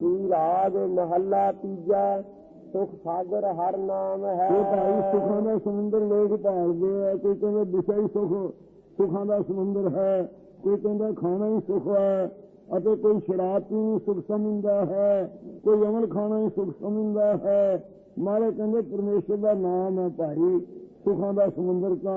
ਕੀ ਰਾਗ ਮਹੱਲਾ ਤੀਜਾ, ਸੁਖ ਸਾਗਰ ਹਰ ਨਾਮ ਹੈ। ਇਹ ਭਾਈ ਸੁਖਾਂ ਦਾ ਸਮੁੰਦਰ ਲੋਕ ਭਾਲਦੇ ਆ, ਕੋਈ ਕਹਿੰਦਾ ਵਿਸ਼ਾ ਹੀ ਸੁਖ, ਸੁਖਾਂ ਦਾ ਸਮੁੰਦਰ ਹੈ, ਕੋਈ ਕਹਿੰਦਾ ਖਾਣਾ ਹੀ ਸੁਖ ਹੈ, ਅਤੇ ਕੋਈ ਸ਼ਰਾਬ ਪੀਣੀ ਨੂੰ ਸੁਖ ਸਮਝਦਾ ਹੈ, ਕੋਈ ਅਮਲ ਖਾਣਾ ਹੀ ਸੁਖ ਸਮਝਦਾ ਹੈ। ਮਾਰੇ ਕਹਿੰਦੇ ਪਰਮੇਸ਼ਰ ਦਾ ਨਾਮ ਹੈ ਭਾਈ। ਸੁਖਾਂ ਦਾ ਸਮੁੰਦਰ ਤਾਂ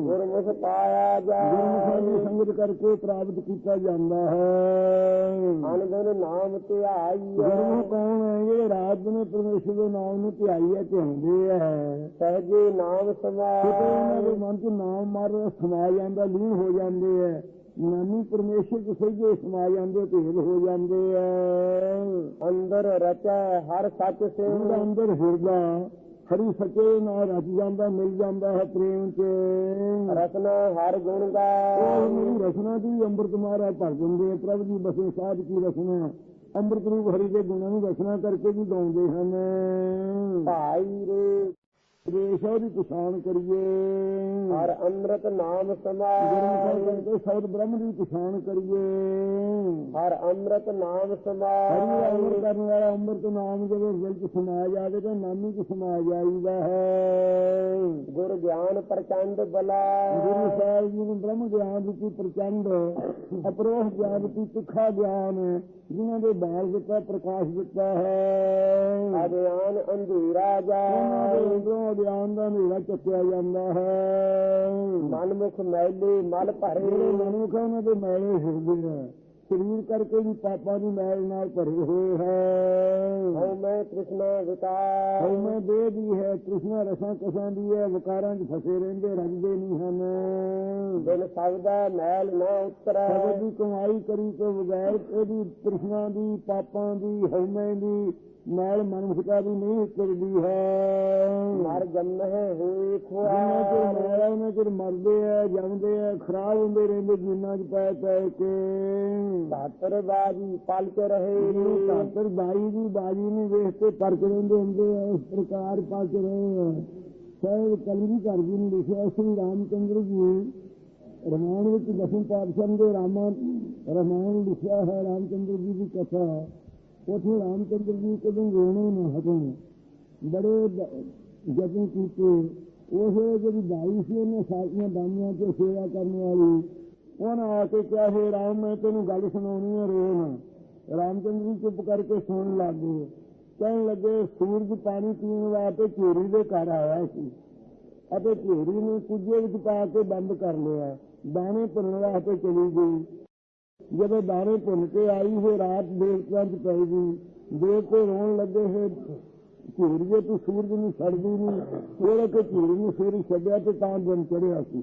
ਗੁਰਮੁਖ ਪਾਇਆ ਗੁਰਮੁਖਾਂ ਦੀ ਸੰਗਤ ਕਰਕੇ ਪ੍ਰਾਪਤ ਕੀਤਾ ਜਾਂਦਾ ਹੈ। ਅਨੰਦਨ ਨਾਮ ਧਿਆਈ ਗੁਰਮੁਖ ਕੌਣ ਹੈ? ਜਿਹੜੇ ਰਾਤ ਦਿਨ ਪਰਮੇਸ਼ਰ ਦੇ ਨਾਮ ਨੂੰ ਧਿਆਈ ਹੈ ਧਿਆਉਂਦੇ ਹੈ ਸਹਜੇ ਨਾਮ ਕਿਤੇ ਉਹਨਾਂ ਦੇ ਮਨ 'ਚ ਨਾਮ ਮਾਰ ਸਮਾ ਜਾਂਦਾ ਲੀਨ ਹੋ ਜਾਂਦੇ ਐ ਨਾਮੀ ਪਰਮੇਸ਼ਰ ਦੇ ਸਹਿਜੇ ਸਮਾ ਜਾਂਦੇ ਤੇਲ ਹੋ ਜਾਂਦੇ ਐ ਅੰਦਰ ਰਚੈ ਹਰ ਸੱਚ ਸਿੰਘ ਅੰਦਰ ਹਿਰਦਾ ਹਰੀ ਸੱਚੇ ਨਾਲ ਰਚ ਜਾਂਦਾ ਮਿਲ ਜਾਂਦਾ ਹੈ ਪ੍ਰੇਮ 'ਚ। ਰਸਨਾ ਹਰ ਗੁਣ ਉਹ ਗਾਏ ਮੇਰੀ ਰਸਨਾ ਦੀ ਅੰਮ੍ਰਿਤ ਮਾਰਾ ਭਰ ਦਿੰਦੇ ਪ੍ਰਭੂ ਦੀ ਬਸੇ ਸਾਧ ਕੀ ਰਸਨਾ। ਅੰਮ੍ਰਿਤ ਰੂਪ ਹਰੀ ਦੇ ਗੁਣਾਂ ਨੂੰ ਰਸਨਾ ਕਰਕੇ ਵੀ ਗਾਉਂਦੇ ਹਨ। ਭਾਈ ਰੇ ਰੇਸ਼ਾ ਦੀ ਪਛਾਣ ਕਰੀਏ। ਹਰ ਅੰਮ੍ਰਿਤ ਨਾਮ ਸਮਾਏ। ਸ਼ਬਦ ਬ੍ਰਹਮ ਦੀ ਪਛਾਣ ਕਰੀਏ। ਹਰ ਅੰਮ੍ਰਿਤ ਨਾਮ ਹਰੀ ਅਮਰ ਸਮਾਏ ਕਰਨ ਵਾਲਾ ਅੰਮ੍ਰਿਤ ਨਾਮ ਜਦੋਂ ਦਿਲ ਚ ਸਮਾ ਜਾਵੇ ਤਾਂ ਨਾਮੀ ਚ ਸਮਾ ਜਾਈਦਾ ਹੈ। ਗੁਰ ਗਿਆਨ ਪ੍ਰਚੰਡ ਬਲਾ। ਗੁਰੂ ਸਾਹਿਬ ਜੀ ਨੂੰ ਬ੍ਰਹਮ ਗਿਆਨ ਰੂਪੀ ਪ੍ਰਚੰਡ ਅਪਰੋਹ ਗਿਆਨ ਰੂਪੀ ਤਿੱਖਾ ਗਿਆਨ ਜਿਨ੍ਹਾਂ ਦੇ ਬਾਲ ਦਿੱਤਾ ਪ੍ਰਕਾਸ਼ ਦਿੱਤਾ ਹੈ। ਅਗਿਆਨ ਅੰਧੇਰਾ ਉਹਨਾਂ ਦੇ ਜਾਏ ਅੰਦਰੋਂ ਗਿਆਨ ਦਾ ਹਨੇਰਾ ਚੱਕਿਆ ਜਾਂਦਾ ਹੈ। ਮਨਮੁਖ ਮੈਲੇ ਮਲ ਭਰੇ। ਮਨੁੱਖ ਆ, ਉਹਨਾਂ ਦੇ ਮੈਲੇ ਹਿਰਦੇ ਆ। ਸਰੀਰ ਕਰਕੇ ਵੀ ਪਾਪਾਂ ਦੀ ਮੈਲ ਨਾਲ ਭਰੇ ਹੋਏ ਹੈ ਹਉ ਮੈਂ ਕ੍ਰਿਸ਼ਨਾ ਵਿਕਾਰ ਹਉਮੈ ਦੇਹ ਦੀ ਹੈ ਤ੍ਰਿਸ਼ਨਾ ਰਸਾਂ ਕਸਾਂ ਦੀ ਹੈ ਵਿਕਾਰਾਂ 'ਚ ਫਸੇ ਰਹਿੰਦੇ ਰੱਜਦੇ ਨਹੀਂ ਹਨ ਦਿਲ ਸਬਦਾ ਮੈਲ ਨਾ ਉਤਰੈ ਸਬਦ ਦੀ ਕਮਾਈ ਕਰੀ ਤੋਂ ਬਗੈਰ ਇਹਦੀ ਤ੍ਰਿਸ਼ਨਾ ਦੀ ਪਾਪਾਂ ਦੀ ਹਉਮੈ ਦੀ ਮੈਲ ਮਨੁੱਖਤਾ ਦੀ ਨਹੀਂ ਉਤਰਦੀ ਹੈ। ਮਰ ਜੰਮਹਿ ਹੋਏ ਜਿੰਨਾ ਚਿਰ ਖੁਆਰ ਮੈਲਾ ਉਹਨਾਂ ਚਿਰ ਮਰਦੇ ਆ ਜੰਮਦੇ ਆ ਖਰਾਬ ਹੁੰਦੇ ਰਹਿੰਦੇ ਜਿੰਨਾ ਚ ਪੈ ਪੈ ਕੇ। ਸਾਤਰ ਬਾਜੀ ਪਲਕ ਰਹੇ। ਕਾਤਰ ਬਾਈ ਦੀ ਬਾਜੀ ਨੂੰ ਵੇਖ ਕੇ ਪਰਖ ਰਹਿੰਦੇ ਹੁੰਦੇ ਆ ਇਸ ਪ੍ਰਕਾਰ ਪਰਖ ਰਹੇ ਆ। ਸਾਹਿਬ ਕਲਗੀ ਘਰ ਜੀ ਨੇ ਲਿਖਿਆ ਸ੍ਰੀ ਰਾਮਚੰਦਰ ਜੀ ਰਮਾਇਣ ਵਿੱਚ ਦਸਮ ਪਾਤਸ਼ਾਹ ਦੇ ਰਾਮਾ ਰਮਾਇਣ ਲਿਖਿਆ ਹੈ ਰਾਮਚੰਦਰ ਜੀ ਦੀ ਕਥਾ। ਉੱਥੇ ਰਾਮਚੰਦਰ ਜੀ ਕਦੋਂ ਰੋਣੇ ਨਾ ਹਟਣ ਬੜੇ ਜਤਨ ਕੀਤੇ। ਉਹ ਜਿਹੜੀ ਬਾਈ ਸੀ, ਉਹਨੇ ਸਾਰੀਆਂ ਬਾਈਆਂ ਤੇ ਸੇਵਾ ਕਰਨ ਵਾਲੀ। ਉਹਨਾਂ ਆ ਕੇ ਕਿਹਾ, ਹੈ ਰਾਮ, ਮੈਂ ਤੈਨੂੰ ਗੱਲ ਸੁਣਾਉਣੀ ਹੈ ਰੋ ਨਾ। ਰਾਮਚੰਦਰ ਜੀ ਚੁੱਪ ਕਰਕੇ ਸੁਣਨ ਲੱਗ ਗਏ। ਕਹਿਣ ਲੱਗੇ, ਸੂਰਜ ਪਾਣੀ ਪੀਣ ਵਾਸਤੇ ਝੇਰੀ ਦੇ ਘਰ ਆਇਆ ਸੀ ਅਤੇ ਝੇਰੀ ਨੂੰ ਕੁੱਜੇ ਵਿੱਚ ਪਾ ਕੇ ਬੰਦ ਕਰ ਲਿਆ। ਦਾਣੇ ਭਰਨ ਵਾਸਤੇ ਚਲੀ ਗਈ। ਜਦੋਂ ਦਾਣੇ ਭੁੰਨ ਕੇ ਆਈ ਹੋਏ ਰਾਤ ਦੇਵਤਿਆਂ ਚ ਪੈ ਗਈ ਦੇਵਤੇ ਰੋਣ ਲੱਗੇ ਹੈ ਝੂਰੀਏ ਤੂੰ ਸੂਰਜ ਨੂੰ ਛੱਡਦੀ ਨਹੀਂ ਉਹਦੇ ਕਿ ਝੂਰੀ ਨੂੰ ਸੂਰਜ ਛੱਡਿਆ ਤੇ ਤਾਂ ਦਿਨ ਚੜਿਆ ਸੀ।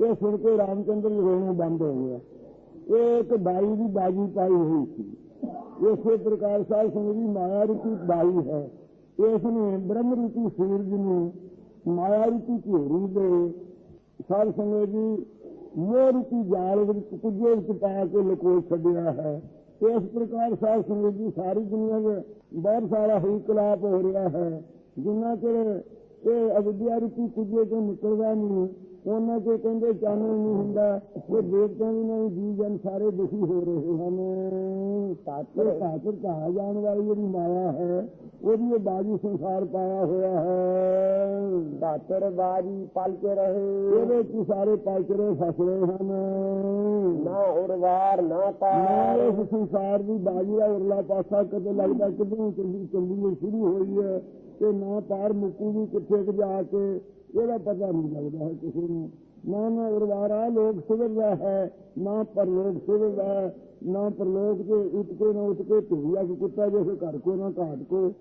ਇਹ ਸੁਣ ਕੇ ਰਾਮਚੰਦਰ ਰੋਣਾ ਬੰਦ ਹੋ ਗਿਆ। ਇਹ ਇੱਕ ਬਾਈ ਦੀ ਬਾਜੀ ਪਾਈ ਹੋਈ ਸੀ। ਇਸੇ ਪ੍ਰਕਾਰ ਸਾਹਿਬ ਸਿੰਘ ਦੀ ਮਾਇਆ ਰੂਪੀ ਬਾਈ ਹੈ। ਇਸ ਨੇ ਬ੍ਰਹਮ ਰੂਪੀ ਸੂਰਜ ਨੂੰ ਮਾਇਆ ਰੂਪੀ ਝੂਰੀ ਦੇ। ਸਾਧ ਸੰਗਤ ਜੀ ਮੋਹ ਰੂਪੀ ਜਾਲ ਵਿੱਚ ਕੁਝੇ ਵਿੱਚ ਪਾ ਕੇ ਲਕੋ ਛੱਡਿਆ ਹੈ। ਇਸ ਪ੍ਰਕਾਰ ਸਾਧ ਸੰਗਤ ਜੀ ਸਾਰੀ ਦੁਨੀਆ ਵਿੱਚ ਬਹੁਤ ਸਾਰਾ ਹੀ ਕਲਾਪ ਹੋ ਰਿਹਾ ਹੈ। ਜਿੰਨਾ ਚਿਰ ਇਹ ਅਵਿਦਿਆ ਰੂਪੀ ਕੁਝੇ ਤੋਂ ਨਿਕਲਦਾ ਨਹੀਂ ਉਹਨਾਂ ਕੇ ਕਹਿੰਦੇ ਚਾਨਣ ਨਹੀਂ ਹੁੰਦਾ ਇਹ ਦੇਵਤਿਆਂ ਦੀ ਨਹੀਂ ਜੀ ਜਨ ਸਾਰੇ ਦੁਖੀ ਹੋ ਰਹੇ ਹਨ। ਸਾਤਰ ਸਾਤਰ ਕਹਾ ਜਾਣ ਵਾਲੀ ਜਿਹੜੀ ਮਾਇਆ ਹੈ ਉਹਦੀ ਇਹ ਬਾਜੀ ਸੰਸਾਰ ਪਾਇਆ ਹੋਇਆ ਹੈ। ਸਾਤਰ ਬਾਜੀ ਪਲਕ ਰਹੇ। ਇਹਦੇ ਚ ਸਾਰੇ ਪਾਚਰੇ ਫਸ ਰਹੇ ਹਨ। ਨਾ ਉਰਵਾਰ ਨਾ ਨਾ ਪਾਰ ਇਸ ਸੰਸਾਰ ਦੀ ਬਾਜੀ ਦਾ ਉਰਲਾ ਪਾਸਾ ਕਦੇ ਲੱਗਦਾ ਕਿਦੋਂ ਚੱਲੀ ਚੱਲੀ ਸ਼ੁਰੂ ਹੋਈ ਹੈ। ਤੇ ਨਾ ਪਾਰ ਮੁੱਕੂਗੀ ਕਿੱਥੇ ਜਾ ਕੇ, ਇਹਦਾ ਪਤਾ ਨਹੀਂ ਲੱਗਦਾ ਹੈ ਕਿਸੇ ਨੂੰ। ਨਾ ਨਾ ਉਰਵਾਰਾ ਲੋਕ ਸੁਧਰਦਾ ਹੈ, ਨਾ ਪਰਲੋਕ ਸੁਧਰਦਾ ਹੈ, ਨਾ ਪਰਲੋਕ ਤੇ ਉੱਠ ਨਾ ਉੱਠ ਧੂਆ ਕਿ ਕੁੱਤਾ ਜੈਸੇ ਘਰ ਕੋ ਨਾ ਘਾਟ ਕੋ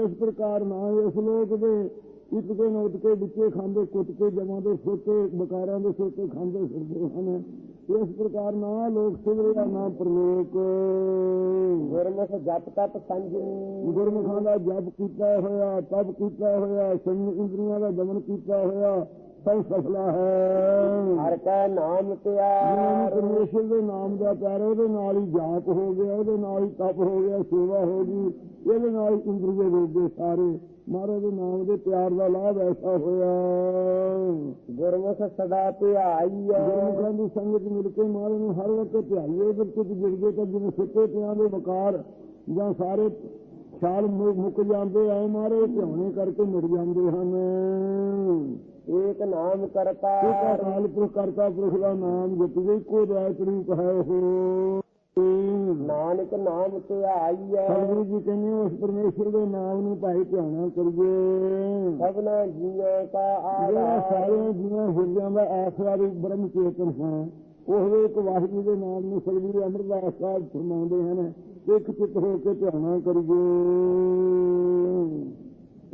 ਇਸ ਪ੍ਰਕਾਰ ਨਾ ਇਸ ਲੋਕ ਦੇ ਉੱਠ ਕੇ ਨਾ ਉੱਠ ਕੇ ਵਿੱਚੇ ਖਾਂਦੇ ਕੁੱਟ ਕੇ ਜਮਾਂ ਦੇ ਸੋਤੇ, ਬਕਾਰਾਂ ਦੇ ਸੋਤੇ ਖਾਂਦੇ ਫਿਰਦੇ ਹਨ। ਇਸ ਪ੍ਰਕਾਰ ਨਾ ਲੋਕ ਸੁਧਰਿਆ ਨਾ ਪਰਲੋਕ। ਗੁਰਮੁਖ ਜਪ ਤਪ ਸੰਜਮੀ ਗੁਰਮੁਖਾਂ ਦਾ ਜਪ ਕੀਤਾ ਹੋਇਆ, ਤਪ ਕੀਤਾ ਹੋਇਆ, ਸੰਗ ਇੰਦਰੀਆਂ ਦਾ ਦਮਨ ਕੀਤਾ ਹੋਇਆ ਸਭ ਸਫਲਾ ਹੈ। ਹਰ ਕੈ ਨਾਮ ਤਿਆਰ ਪਰਮੇਸ਼ਰ ਦੇ ਨਾਮ ਦਾ ਪਿਆਰ ਉਹਦੇ ਨਾਲ ਹੀ ਜਾਪ ਹੋ ਗਿਆ ਉਹਦੇ ਨਾਲ ਹੀ ਤਪ ਹੋ ਗਿਆ ਸੇਵਾ ਹੋ ਗਈ ਇਹਦੇ ਨਾਲ ਹੀ ਇੰਦਰੀਏ ਰੋਗੇ ਸਾਰੇ। ਮਹਾਰਾਜ ਦੇ ਨਾਮ ਦੇ ਪਿਆਰ ਦਾ ਲਾਭ ਐਸਾ ਹੋਇਆ। ਗੁਰਮੁਖ ਸਦਾ ਧਿਆਈ ਗੁਰਮੁਖਾਂ ਦੀ ਸੰਗਤ ਮਿਲ ਕੇ ਮਹਾਰਾਜ ਨੂੰ ਹਰ ਵਕਤ ਧਿਆਈਏ ਫਿਰ ਕੁਝ ਗਿਰਗੇ ਤਾਂ ਜਿਵੇਂ ਸੁੱਤੇ ਪਿਆਂ ਦੇ ਵਕਾਰ ਜਾਂ ਸਾਰੇ ਖਿਆਲ ਮੁੱਕ ਜਾਂਦੇ ਐ ਮਾਰੇ ਧਿਆਉਣੇ ਕਰਕੇ ਮਿਟ ਜਾਂਦੇ ਹਨ। ਏਕ ਨਾਮ ਕਰਤਾ। ਅਕਾਲ ਪੁਰਖ ਕਰਤਾ ਪੁਰਖ ਦਾ ਨਾਮ ਜਪਦੇ ਕੋ ਰਾਇ ਰੂਪ ਹੈ ਉਹ। ਨਾਨਕ ਨਾਮ ਤੇ ਆਈਐ ਸਤਿਗੁਰੂ ਜੀ ਕਹਿੰਦੇ ਉਸ ਪਰਮੇਸ਼ਰ ਦੇ ਨਾਮ ਨੂੰ ਭਾਈ ਧਿਆਨਾ ਕਰੀਏ। ਸਭਨਾ ਜੀਵਾਂ ਕਾ ਜਿਹੜਾ ਆਧਾਰ ਸਾਰੇ ਜੀਵਾਂ ਹਿਰਦਿਆਂ ਦਾ ਆਸਰਾ ਵੀ ਬ੍ਰਹਮ ਚੇਤਨ ਹੈ ਉਹ ਦੇ ਇੱਕ ਵਾਹਿਗੁਰੂ ਦੇ ਨਾਮ ਨੂੰ ਸਤਿਗੁਰੂ ਅੰਮ੍ਰਿਤਦਾਸ ਸਾਹਿਬ ਫਰਮਾਉਂਦੇ ਹਨ। ਇੱਕ ਚਿੱਤ ਹੋ ਕੇ ਧਿਆਨਾ ਕਰੀਏ।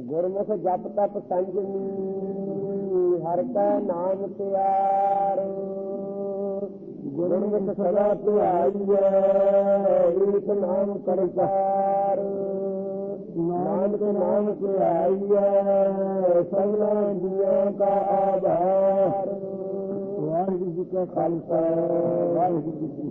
ਗੁਰਮੁਖ ਜਪ ਤਪ ਸੰਜਮੀ। हर का न प्यार का आधार। वाहेगुरु जी खालसा वाहेगुरु वाहेगुरु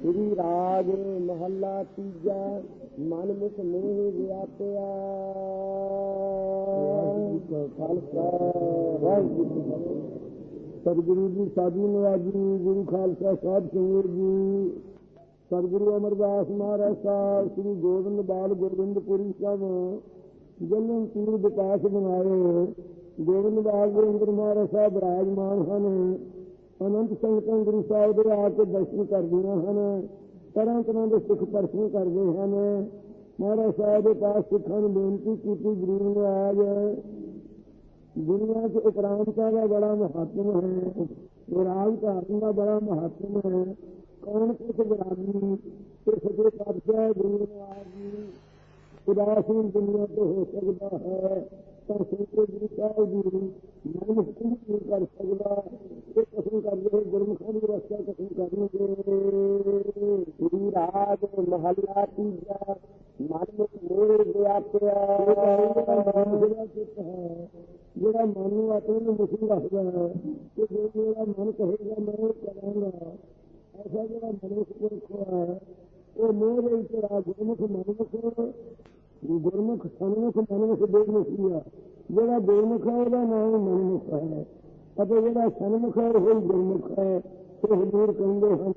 श्री ਮਹੱਲਾ ਤੀਜਾ, ਮਨ ਮੁਖ ਮੋਹ ਵਿਆਪਿਆ। ਖਾਲਸਾ ਵਾਹਿਗੁਰੂ ਸਤਿਗੁਰੂ ਜੀ, ਸਾਧੂ ਨਵਾਜੀ ਗੁਰੂ ਖਾਲਸਾ ਸਾਹਿਬ ਸਿੰਘ ਜੀ, ਸਤਿਗੁਰੂ ਅਮਰਦਾਸ ਮਹਾਰਾਜ ਸਾਹਿਬ, ਸ੍ਰੀ ਗੋਬਿੰਦ ਬਾਲ ਗੋਬਿੰਦਪੁਰੀ ਸਾਹਿਬ ਜਨਮ ਤੀਰ ਵਿਕਾਸ ਬਣਾਏ, ਗੋਬਿੰਦ ਬਾਲ ਗੁਰਿੰਦਰ ਮਹਾਰਾਜ ਸਾਹਿਬ ਰਾਜਮਾਨ ਹਨ, ਅਨੰਤ ਸੰਗਤਾਂ ਗੁਰੂ ਸਾਹਿਬ ਦੇ ਆ ਕੇ ਦਰਸ਼ਨ ਕਰਦੀਆਂ ਹਨ। ਤਰ੍ਹਾਂ ਤਰ੍ਹਾਂ ਦੇ ਸੁਖ ਪਰਸਨ ਕਰਦੇ ਹਨ ਮਹਾਰਾਜ ਸਾਹਿਬ ਦੇ ਪਾਸ ਸਿੱਖਾਂ ਨੂੰ ਬੇਨਤੀ ਕੀਤੀ ਗਰੀਬ ਨਿਵਾਜ ਦੁਨੀਆ 'ਚ ਉਪਰਾਂਤਾ ਦਾ ਬੜਾ ਮਹੱਤਵ ਹੈ ਵਿਰਾਗ ਧਾਰਨ ਦਾ ਬੜਾ ਮਹੱਤਵ ਹੈ ਕੌਣ ਕੁਛ ਵਿਰਾਗੀ ਤੇ ਸੱਚੇ ਪਾਤਸ਼ਾਹ ਗੁਰੂ ਨਿਵਾਜ ਜੀ ਉਦਾਸੀਨ ਦੁਨੀਆ ਤੋਂ ਹੋ ਸਕਦਾ ਹੈ ਪਰ ਸੱਚੇ ਗੁਰੂ ਸਾਹਿਬ ਜੀ ਮਨ ਕੁਝ ਨਹੀਂ ਕਰ ਸਕਦਾ ਇਹ ਕਸਮ ਕਰਦੇ ਗੁਰਮੁਖਾਂ ਦੀ ਰਸਤਾ ਕਸਮ ਕਰਨਗੇ ਸ੍ਰੀ ਰਾਗ ਮਹੱਲਾ ਤੀਜਾ ਮਨ ਮੁਖ ਮੋਹ ਵਿਆਪਿਆ ਜਿਹੜਾ ਚਿੱਤ ਹੈ ਜਿਹੜਾ ਮਨ ਨੂੰ ਆਪਣੇ ਨੂੰ ਮੁਖੀ ਰੱਖਦਾ ਹੈ ਕਿ ਜੋ ਮੇਰਾ ਮਨ ਕਹੇਗਾ ਮੈਂ ਉਹ ਕਰਾਂਗਾ ਐਸਾ ਜਿਹੜਾ ਮਨੁੱਖ ਪੁਰਖ ਹੈ ਉਹ ਮੋਹ ਦੇ ਵਿੱਚ ਆ ਗੁਰਮੁਖ ਮਨੁੱਖ ਗੁਰਮੁਖ ਸਨਮੁਖ ਮਨੁੱਖ ਬੇਮੁਖੀ ਆ। ਜਿਹੜਾ ਬੇਮੁਖ ਹੈ ਉਹਦਾ ਨਾਮ ਮਨੁੱਖ ਹੈ। ਅਤੇ ਜਿਹੜਾ ਸਨਮੁਖ ਹੈ ਉਹ ਗੁਰਮੁਖ ਹੈ। ਇਹ ਹਜ਼ੂਰ ਕਹਿੰਦੇ ਹਨ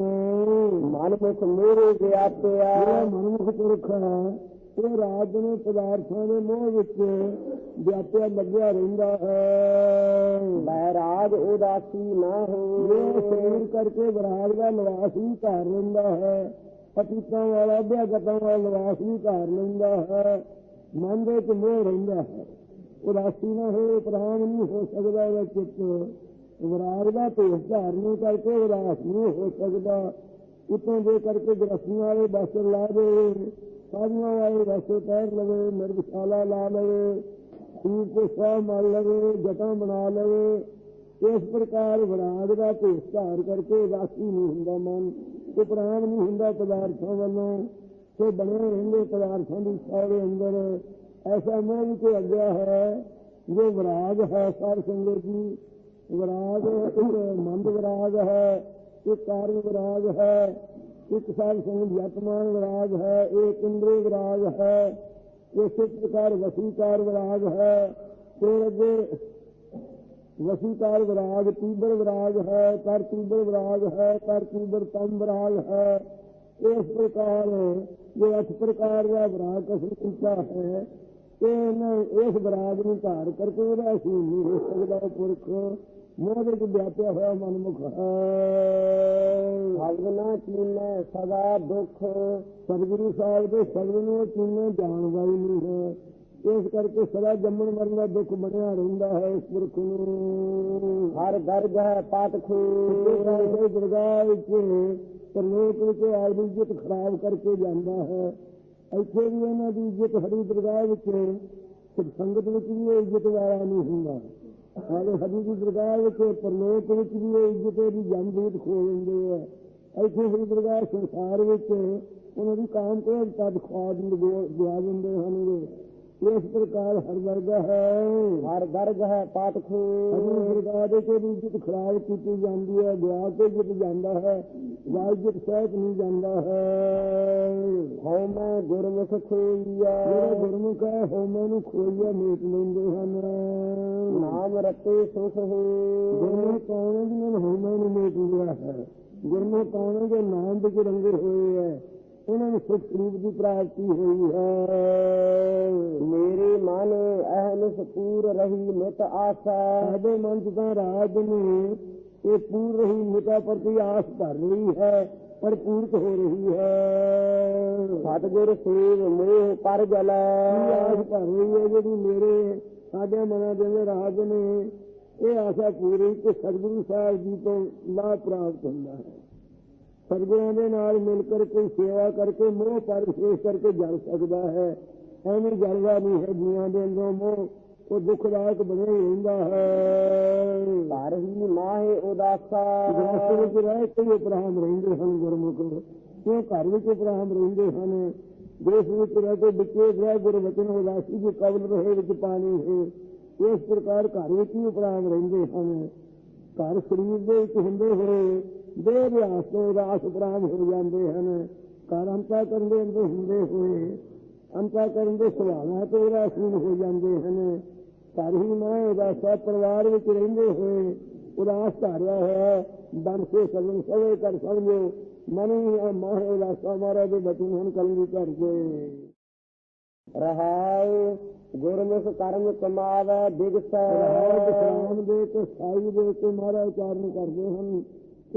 ਮਨ ਮੁਖ ਮੋਹ ਵਿਆਪਿਆ ਜਿਹੜਾ ਮਨਮੁਖ ਪੁਰਖ ਹੈ ਉਹ ਰਾਤ ਨੂੰ ਪਦਾਰਥਾਂ ਦੇ ਮੋਹ ਵਿੱਚ ਵਿਆਪਿਆ ਲੱਗਿਆ ਰਹਿੰਦਾ ਹੈ। ਬੈਰਾਗ ਉਦਾਸੀ ਨਾ ਇਹ ਹੋ ਸਰੀਰ ਕਰਕੇ ਵਿਰਾਗ ਦਾ ਨਿਵਾਸ ਵੀ ਧਾਰ ਲੈਂਦਾ ਹੈ। ਅਤੀਤਾਂ ਵਾਲਾ ਅਭਿਆਗਤਾਂ ਵਾਲਾ ਨਿਵਾਸ ਵੀ ਧਾਰ ਲੈਂਦਾ ਹੈ ਮਨ ਦੇ ਵਿੱਚ ਮੋਹ ਰਹਿੰਦਾ ਹੈ। ਉਦਾਸੀ ਨਾ ਹੋ ਪ੍ਰਾਣ ਨਹੀਂ ਹੋ ਸਕਦਾ ਇਹਦਾ ਚਿੱਤ। ਵਿਰਾਗ ਦਾ ਭੇਸ ਧਾਰਨ ਕਰਕੇ ਉਦਾਸ ਨਹੀਂ ਹੋ ਸਕਦਾ। ਉਤੋਂ ਦੇ ਕਰਕੇ ਗ੍ਰਸਤੀਆਂ ਵਾਲੇ ਬਸਰ ਲਾ ਦੇ। ਸਾਧੂਆਂ ਵਾਲੇ ਰਸਤੇ ਪੈਰ ਲਵੇ ਮਿਰਗਸ਼ਾਲਾ ਲਾ ਲਵੇ। ਸੂਪ ਕੋ ਸਵਾਹ ਮਲ ਲਵੇ, ਜਟਾਂ ਬਣਾ ਲਵੇ। ਇਸ ਪ੍ਰਕਾਰ ਵਿਰਾਗ ਦਾ ਭੇਸ ਧਾਰ ਕਰਕੇ ਉਦਾਸੀ ਨਹੀਂ ਹੁੰਦਾ ਮਨ। ਤੇ ਨਹੀਂ ਹੁੰਦਾ ਪਦਾਰਥਾਂ ਵੱਲੋਂ, ਤੇ ਬਣੇ ਰਹਿੰਦੇ ਪਦਾਰਥਾਂ ਦੀ ਸਾਰੇ ਅੰਦਰ। ਐਸਾ ਮੋਹ ਵੀ ਤੇ ਅੱਗਿਆ ਹੈ, ਜੋ ਵਿਰਾਗ ਹੈ ਸਾਰ ਸੰਗਤ ਜੀ ਵਿਰਾਗ, ਇੱਕ ਮੰਦ ਵਿਰਾਗ ਹੈ, ਇੱਕ ਕਾਰਨ ਵਿਰਾਗ ਹੈ, ਇੱਕ ਸਾਰ ਸੰਗਤ ਯਤਮਾਨ ਵਿਰਾਗ ਹੈ ਇੱਕ ਇੰਦਰੀ ਵਿਰਾਗ ਹੈ ਇਸੇ ਪ੍ਰਕਾਰ ਵਸੀਕਾਰ ਵਿਰਾਗ ਹੈ। ਫਿਰ ਅੱਗੇ ਵਸੀਕਾਰ ਵਿਰਾਗ ਤੀਬਰ ਵਿਰਾਗ ਹੈ ਕਰ ਤੀਬਰ ਵਿਰਾਗ ਹੈ ਕਰ ਤੀਬਰ ਤਮ ਵਿਰਾਗ ਹੈ। ਇਸ ਪ੍ਰਕਾਰ ਇਹ ਅੱਠ ਪ੍ਰਕਾਰ ਦਾ ਵਿਰਾਗ ਕਸਮ ਕੀਤਾ ਹੈ ਤੇ ਇਹਨਾਂ ਇਸ ਵਿਰਾਗ ਨੂੰ ਧਾਰ ਕਰਕੇ ਉਹਦਾ ਅਸੀਂ ਨਹੀਂ ਹੋ ਸਕਦਾ ਪੁਰਖ। ਮੋਹ ਦੇ ਵਿੱਚ ਵਿਆਪਿਆ ਹੋਇਆ ਮਨਮੁਖ ਹੈ। ਭਗਨਾ ਚੀਨੈ ਸਦਾ ਦੁਖ। ਸਤਿਗੁਰੂ ਸਾਹਿਬ ਦੇ ਸ਼ਬਦ ਨੂੰ ਚੀਨੇ ਜਾਣਦਾ ਹੀ ਨਹੀਂ ਹੈ। ਇਸ ਕਰਕੇ ਸਦਾ ਜੰਮਣ ਮਰਨ ਦਾ ਦੁੱਖ ਬਣਿਆ ਰਹਿੰਦਾ ਹੈ ਇਸ ਪੁਰਖ ਨੂੰ। ਹਰ ਦਰਗ ਹੈ ਪਾਤ ਖੂ ਇਹ ਦਰਗਾਹ ਵਿੱਚ ਪਰਲੋਕ ਵਿੱਚ ਆਦਮੀ ਇੱਜ਼ਤ ਖਰਾਬ ਕਰਕੇ ਜਾਂਦਾ ਹੈ। ਇੱਥੇ ਵੀ ਇਹਨਾਂ ਦੀ ਇੱਜ਼ਤ ਹਰੀ ਦਰਗਾਹ ਵਿੱਚ ਸਿੱਖ ਸੰਗਤ ਵਿੱਚ ਵੀ ਇਹ ਇੱਜ਼ਤ ਵਾਲਾ ਨਹੀਂ ਹੁੰਦਾ। ਹਾਲੇ ਹਰੀ ਦੀ ਦਰਗਾਹ ਵਿੱਚ ਪਰਲੋਕ ਵਿੱਚ ਵੀ ਇਹ ਇੱਜ਼ਤ ਦੀ ਜੰਮਜੀਤ ਖੋ ਲੈਂਦੇ ਆ। ਇੱਥੇ ਹਰੀ ਦਰਗਾਹ ਸੰਸਾਰ ਵਿੱਚ ਉਹਨਾਂ ਦੀ ਕਾਮ ਤੋਂ ਤਦ ਖਾਦ ਨੂੰ ਦਿਆ ਦਿੰਦੇ ਹਨ ਇਸ ਪ੍ਰਕਾਰ ਹਰ ਵਰਗਾ ਹੈ। ਹਰ ਦਰਗ ਹੈ ਪਾਤ ਖੂ ਅਜੇ ਸਰਕਾਰ ਦੇ ਕੇ ਇੱਜ਼ਤ ਖਰਾਬ ਕੀਤੀ ਜਾਂਦੀ ਹੈ ਵਿਆਹ ਕੇ ਜਿੱਤ ਜਾਂਦਾ ਹੈ ਵਾਜਿਬ ਸਹਿਤ ਨਹੀਂ ਜਾਂਦਾ ਹੈ। ਹਉ ਮੈਂ ਗੁਰਮੁਖ ਖੋਈਆ ਜਿਹੜਾ ਗੁਰਮੁਖ ਹੈ ਹੋਮੇ ਨੂੰ ਖੋਈਆ ਮੇਟ ਲੈਂਦੇ ਹਨ। ਨਾਮ ਰਤੇ ਸੁਖ ਹੋ। ਗੁਰਮੁਖ ਕੌਣ ਕੌਣ ਹੈ ਜਿਨ੍ਹਾਂ ਨੇ ਹਉਮੈ ਨੂੰ ਮੇਟ ਲਿਆ ਹੈ। ਗੁਰਮੁਖ ਕੌਣ ਜੋ ਨਾਮ ਵਿੱਚ ਰੰਗੇ ਹੋਏ ਹੈ। ਉਹਨਾਂ ਨੂੰ ਸੁਖ ਰੂਪ ਦੀ ਪ੍ਰਾਪਤੀ ਹੋਈ ਹੈ? ਮੇਰੇ ਮਨ ਅਹਨਿਸ ਪੂਰ ਰਹੀ ਨਿਤ ਆਸਾ। ਸਾਡੇ ਮਨ ਚ ਰਾਜ ਨੇ ਇਹ ਪੂਰ ਰਹੀ ਮਿਟਾ ਪ੍ਰਤੀ ਆਸ ਭਰ ਰਹੀ ਹੈ, ਪਰ ਪੂਰਤ ਹੋ ਰਹੀ ਹੈ। ਸਤਿਗੁਰ ਸੇਵ ਮੋਹ ਪਰ ਇਹ ਆਸ ਭਰ ਰਹੀ ਹੈ ਜਿਹੜੀ ਮੇਰੇ ਸਾਡੇ ਮਨਾਂ ਦੇ ਰਾਜ ਨੇ? ਇਹ ਆਸ਼ਾ ਪੂਰੀ ਕਿ ਸਤਿਗੁਰੂ ਸਾਹਿਬ ਜੀ ਤੋਂ ਨਾ ਪ੍ਰਾਪਤ ਹੁੰਦਾ ਹੈ। ਸਤਿਗੁਰਾਂ ਦੇ ਨਾਲ ਮਿਲ ਕਰ ਕੋਈ ਸੇਵਾ ਕਰਕੇ ਮੋਹ ਪਰ ਵਿਸ਼ੇਸ਼ ਕਰਕੇ ਜਲ ਸਕਦਾ ਹੈ। ਐਵੇਂ ਜਲਦਾ ਨਹੀਂ ਹੈ ਜੀਆਂ ਦੇ ਅੰਦਰੋਂ ਮੋਹ ਉਹ ਦੁਖਦਾਇਕ ਬਣਿਆ ਹੀ। ਰਹਿੰਦਾ ਹੈ ਘਰ ਹੀ ਮਾਹੇ ਉਦਾਸਾ ਗ੍ਰਸਤ ਵਿੱਚ ਰਹਿ ਕੇ ਉਪਰਾਮ ਰਹਿੰਦੇ ਹਨ ਗੁਰਮੁਖ। ਕਿਉਂ ਘਰ ਵਿੱਚ ਉਪਰਾਮ ਰਹਿੰਦੇ ਹਨ? ਦੇਸ਼ ਵਿੱਚ ਰਹਿ ਕੇ ਬਿਕੇ ਰਹਿ ਗੁਰਵਚਨ ਉਦਾਸੀ ਦੀ ਕਬਲ ਰਹੇ ਵਿੱਚ ਪਾਣੀ ਹੈ ਇਸ ਪ੍ਰਕਾਰ ਘਰ ਵਿੱਚ ਹੀ ਉਪਰਾਮ ਰਹਿੰਦੇ ਹਨ। ਘਰ ਸਰੀਰ ਦੇ ਵਿੱਚ ਹੁੰਦੇ ਹੋਏ ਦੇਹ ਵਿਆਸ ਤੋਂ ਉਦਾਸ ਉਪਰਾਮ ਹੋ ਜਾਂਦੇ ਹਨ। ਘਰ ਅੰਤਾ ਕਰਨ ਦੇ ਅੰਦਰ ਹੁੰਦੇ ਹੋਏ ਅੰਤਾ ਕਰਨ ਦੇ ਸੁਭਾਵਾਂ ਤੋਂ ਉਦਾਸੀਨ ਹੋ ਜਾਂਦੇ ਹਨ। ਘਰ ਹੀ ਮੈਂ ਉਦਾਸਾ ਪਰਿਵਾਰ ਵਿੱਚ ਰਹਿੰਦੇ ਹੋਏ ਉਦਾਸ ਧਾਰਿਆ ਹੈ ਬਨ ਸੇ ਸਗਨ ਸਵੇ ਕਰ ਸਮਝੋ ਮਨ ਹੀ ਮਾਹ ਉਦਾਸਾ ਮਾਰਾ ਦੇ ਬਚਨ ਹੁਣ ਕਲਮੀ ਕਰਦੇ ਰਹਾਉ ਗੁਰਮੁਖ ਕਰਮ ਕਮਾਵੈ ਬਿਗਸੈ। ਸ਼ਾਮ ਦੇ ਕੇ ਸਾਈ ਦੇ ਕੇ ਮਾਰਾ ਉਚਾਰਨ ਕਰਦੇ ਹਨ।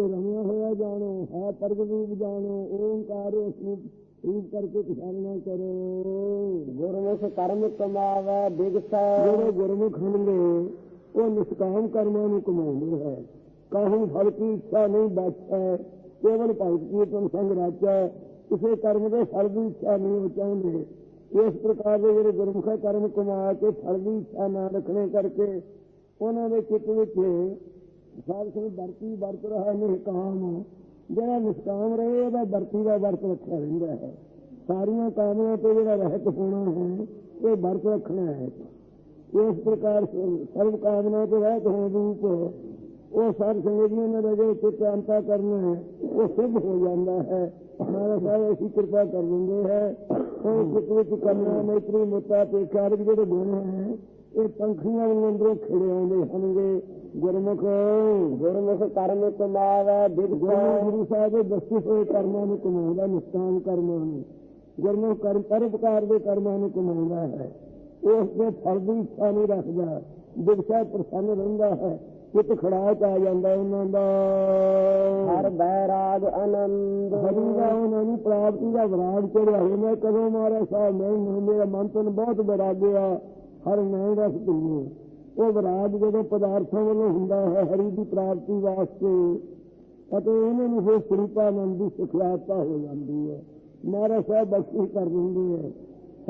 ਤੇ ਰਮਿਆ ਹੋਇਆ ਜਾਣੋ ਹੈ ਪ੍ਰਗਟ ਰੂਪ ਜਾਣੋ ਓੰਕਾਰ ਉਸ ਨੂੰ ਰੂਪ ਕਰਕੇ ਪਛਾਣਨਾ ਕਰੋ। ਗੁਰਮੁਖ ਕਰਮ ਕਮਾਵੈ ਬਿਗਸੈ। ਜਿਹੜੇ ਗੁਰਮੁਖ ਹੋਣਗੇ ਉਹ ਨਿਸ਼ਕਾਮ ਕਰਮਾਂ ਨੂੰ ਕਮਾਉਂਦੇ ਹੈ। ਕਾਹੂ ਫਲ ਕੀ ਇੱਛਾ ਨਹੀਂ ਬਚੈ ਕੇਵਲ ਭਗਤ ਕੀਰਤਨ ਸੰਗ ਰਾਚੈ। ਕਿਸੇ ਕਰਮ ਦੇ ਫਲ ਦੀ ਇੱਛਾ ਨਹੀਂ ਉਹ ਚਾਹੁੰਦੇ ਇਸ ਪ੍ਰਕਾਰ ਦੇ ਜਿਹੜੇ ਗੁਰਮੁਖ ਕਰਮ ਕਮਾ ਕੇ ਫਲ ਦੀ ਇੱਛਾ ਨਾ ਰੱਖਣੇ ਕਰਕੇ ਉਹਨਾਂ ਦੇ ਚਿੱਤ ਵਿੱਚ ਸਾਧ ਸੰਗ ਵਰਤੀ ਵਰਤ ਰਹਾ ਨਿਸ਼ਕਾਮ। ਜਿਹੜਾ ਨਿਸ਼ਕਾਮ ਰਹੇ, ਉਹਦਾ ਵਰਤੀ ਦਾ ਵਰਤ ਰੱਖਿਆ ਰਹਿੰਦਾ ਹੈ। ਸਾਰੀਆਂ ਕਾਮਨਾ ਤੋਂ ਜਿਹੜਾ ਰਹਿਤ ਹੋਣਾ ਹੈ ਇਹ ਵਰਤ ਰੱਖਣਾ ਹੈ। ਇਸ ਪ੍ਰਕਾਰ ਸਰਵ ਕਾਮਨਾ ਤੋਂ ਰਹਿਤ ਹੋਣ ਰੂਪ ਉਹ ਸਾਧ ਸੰਗਤ ਜੀ ਉਹਨਾਂ ਦਾ ਜੋ ਚਿੱਤ ਅੰਤਾ ਕਰਨਾ ਹੈ, ਉਹ ਸਿੱਧ ਹੋ ਜਾਂਦਾ ਹੈ। ਮਹਾਰਾਜ ਸਾਹਿਬ ਅਸੀਂ ਕਿਰਪਾ ਕਰ ਦਿੰਦੇ ਹੈ। ਉਹ ਚਿੱਤ ਵਿੱਚ ਕਰਨਾ ਮੈਤਰੀ ਮੁੱਤਾ ਤੇ ਕਾਰਜ ਜਿਹੜੇ ਗੁਣ ਹੈ ਇਹ ਪੰਖੀਆਂ ਦੇ ਅੰਦਰੋਂ ਖਿੜੇ ਆਉਂਦੇ ਹਨਗੇ ਗੁਰਮੁਖ ਗੁਰਮੁਖ ਕਰਮ ਕਮਾਵੈ ਬਿਗਸੈ ਗੁਰੂ ਗੁਰੂ ਸਾਹਿਬ ਦੇ ਦੱਸੇ ਹੋਏ ਕਰਮਾਂ ਨੂੰ ਕਮਾਉਂਦਾ ਨਿਸ਼ਕਾਮ ਕਰਮਾਂ ਨੂੰ। ਗੁਰਮੁਖ ਕਰਮ ਪਰਉਪਕਾਰ ਦੇ ਕਰਮਾਂ ਨੂੰ ਕਮਾਉਂਦਾ ਹੈ। ਉਸ ਦੇ ਫਲ ਦੀ ਇੱਛਾ ਨਹੀਂ ਰੱਖਦਾ। ਦਿਵਸਾ ਪ੍ਰਸੰਨ ਰਹਿੰਦਾ ਹੈ। ਚਿੱਤ ਖੜਾ ਚ ਆ ਜਾਂਦਾ ਉਹਨਾਂ ਦਾ। ਹਰ ਬੈਰਾਗ ਆਨੰਦ। ਹਰੀ ਦਾ ਉਹਨਾਂ ਨੂੰ ਪ੍ਰਾਪਤੀ ਦਾ ਵਿਰਾਗ ਚੜਿਆ ਹੋਇਆ। ਮੈਂ ਕਦੋਂ ਮਾਰਾ ਸਾਹਿਬ ਮੈਂ ਮੇਰਾ ਮਨ ਤੋਂ ਬਹੁਤ ਬੜਾ ਗਿਆ ਹਰ ਨੈਣ ਰਸ ਪੀਏ ਉਹ ਵਿਰਾਗ ਜਦੋਂ ਪਦਾਰਥਾਂ ਵੱਲੋਂ ਹੁੰਦਾ ਹੈ, ਹਰੀ ਦੀ ਪ੍ਰਾਪਤੀ ਵਾਸਤੇ, ਅਤੇ ਇਹਨਾਂ ਨੂੰ ਫਿਰ ਸ੍ਰੀਪਾਨੰਦ ਦੀ ਸਿਖਿਆਤਾ ਹੋ ਜਾਂਦੀ ਹੈ। ਮਹਾਰਾਜ ਸਾਹਿਬ ਬਖਸ਼ਿਸ਼ ਕਰ ਦਿੰਦੇ ਹੈ।